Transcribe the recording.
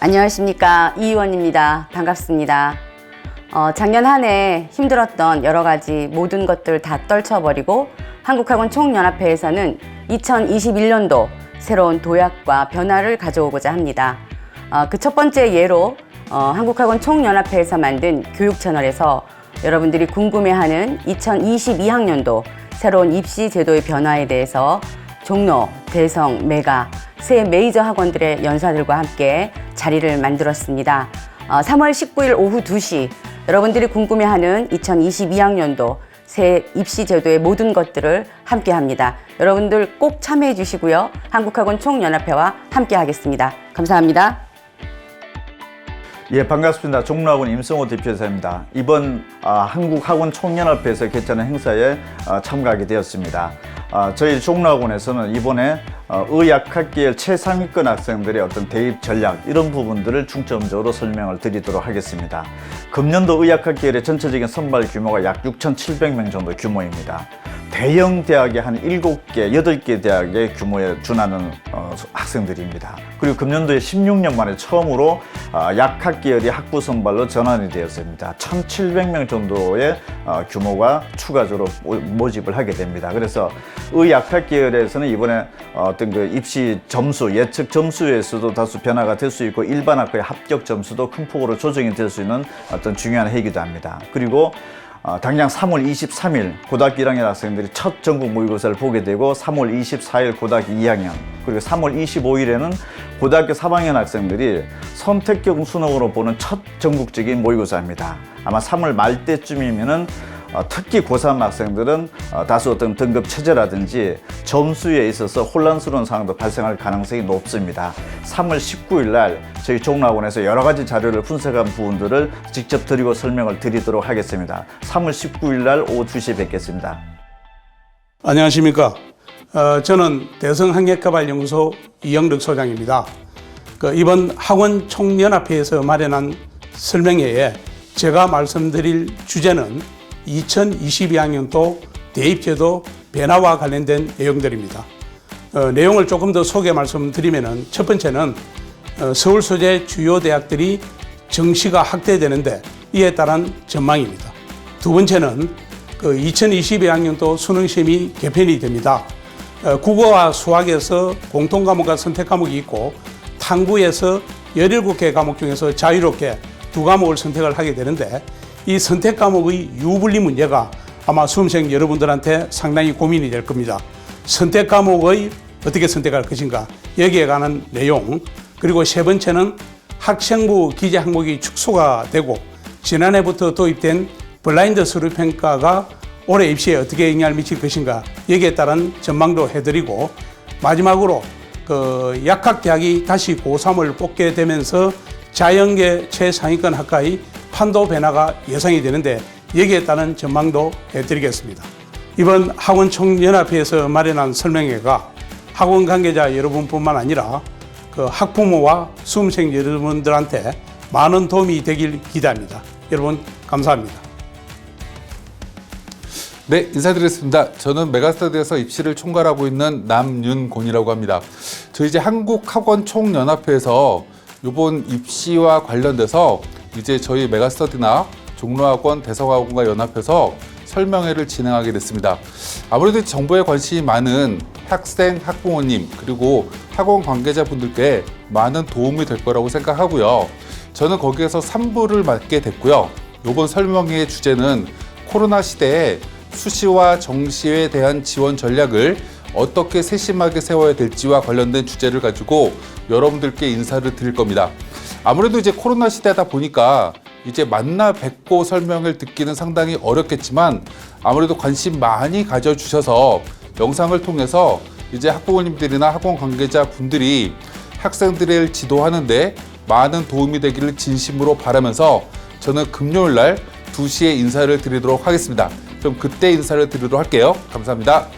안녕하십니까 이 의원입니다. 반갑습니다. 어, 작년 한 해 힘들었던 여러 가지 모든 것들 다 떨쳐버리고 한국학원 총연합회에서는 2021년도 새로운 도약과 변화를 가져오고자 합니다. 어, 그 첫 번째 예로 어, 한국학원 총연합회에서 만든 교육 채널에서 여러분들이 궁금해하는 2022학년도 새로운 입시 제도의 변화에 대해서 종로, 대성, 메가 세 메이저 학원들의 연사들과 함께 자리를 만들었습니다. 어, 3월 19일 오후 2시 여러분들이 궁금해하는 2022학년도 새 입시 제도의 모든 것들을 함께 합니다. 여러분들 꼭 참여해 주시고요. 한국학원 총연합회와 함께 하겠습니다. 감사합니다. 예, 반갑습니다. 종로학원 임성호 대표이사입니다. 이번 아, 한국학원 총연합회에서 개최하는 행사에 아, 참가하게 되었습니다. 아, 저희 종로학원에서는 이번에 어, 의약학계열 최상위권 학생들의 어떤 대입 전략 이런 부분들을 중점적으로 설명을 드리도록 하겠습니다. 금년도 의학학계열의 전체적인 선발 규모가 약 6,700명 정도 규모입니다. 대형 대학의 한 7개, 8개 대학의 규모에 준하는 어, 학생들입니다. 그리고 금년도에 16년 만에 처음으로 아, 약학 계열이 학부 선발로 전환이 되었습니다. 1,700명 정도의 어, 규모가 추가적으로 모- 모집을 하게 됩니다. 그래서 의약학 계열에서는 이번에 어떤 그 입시 점수, 예측 점수에서도 다소 변화가 될 수 있고 일반 학과의 합격 점수도 큰 폭으로 조정이 될 수 있는 어떤 중요한 해이기도 합니다. 그리고 어, 당장 3월 23일 고등학교 1학년 학생들이 첫 전국 모의고사를 보게 되고 3월 24일 고등학교 2학년 그리고 3월 25일에는 고등학교 3학년 학생들이 선택형 수능으로 보는 첫 전국적인 모의고사입니다. 아마 3월 말 때쯤이면은 어, 특히 고3 학생들은 어, 다소 어떤 등급 체제라든지 점수에 있어서 혼란스러운 상황도 발생할 가능성이 높습니다. 3월 19일 날 저희 종로학원에서 여러 가지 자료를 분석한 부분들을 직접 드리고 설명을 드리도록 하겠습니다. 3월 19일 날 오후 2시에 뵙겠습니다. 안녕하십니까. 어, 저는 대성항해개발연구소 이영덕 소장입니다. 그 이번 학원 총연합회에서 마련한 설명회에 제가 말씀드릴 주제는 2022학년도 대입제도 변화와 관련된 내용들입니다. 어, 내용을 조금 더 소개 말씀드리면은 첫 번째는 어, 서울 소재 주요 대학들이 정시가 확대되는데 이에 따른 전망입니다. 두 번째는 그 2022학년도 수능 시험이 개편이 됩니다. 어, 국어와 수학에서 공통 과목과 선택 과목이 있고 탐구에서 17개 과목 중에서 자유롭게 두 과목을 선택을 하게 되는데 이 선택 과목의 유분리 문제가 아마 수험생 여러분들한테 상당히 고민이 될 겁니다. 선택 과목의 어떻게 선택할 것인가 여기에 관한 내용 그리고 세 번째는 학생부 기재 항목이 축소가 되고 지난해부터 도입된 블라인드 서류 평가가 올해 입시에 어떻게 영향을 미칠 것인가 여기에 따른 전망도 해드리고 마지막으로 그 약학 대학이 다시 고3을 뽑게 되면서 자연계 최상위권 학과의 판도 변화가 예상이 되는데 여기에 따른 전망도 해드리겠습니다. 이번 학원 총연합회에서 마련한 설명회가 학원 관계자 여러분뿐만 아니라 그 학부모와 수험생 여러분들한테 많은 도움이 되길 기대합니다. 여러분 감사합니다. 네, 인사드리겠습니다. 저는 메가스터디에서 입시를 총괄하고 있는 남윤곤이라고 합니다. 저 이제 한국학원 총연합회에서 이번 입시와 관련돼서 이제 저희 메가스터디나 종로학원, 대성학원과 연합해서 설명회를 진행하게 됐습니다. 아무래도 정보에 관심이 많은 학생, 학부모님 그리고 학원 관계자분들께 많은 도움이 될 거라고 생각하고요. 저는 거기에서 3부를 맡게 됐고요. 이번 설명회의 주제는 코로나 시대에 수시와 정시에 대한 지원 전략을 어떻게 세심하게 세워야 될지와 관련된 주제를 가지고 여러분들께 인사를 드릴 겁니다. 아무래도 이제 코로나 시대다 보니까 이제 만나 뵙고 설명을 듣기는 상당히 어렵겠지만 아무래도 관심 많이 가져주셔서 영상을 통해서 이제 학부모님들이나 학원 관계자 분들이 학생들을 지도하는데 많은 도움이 되기를 진심으로 바라면서 저는 금요일 날 2시에 인사를 드리도록 하겠습니다. 그럼 그때 인사를 드리도록 할게요. 감사합니다.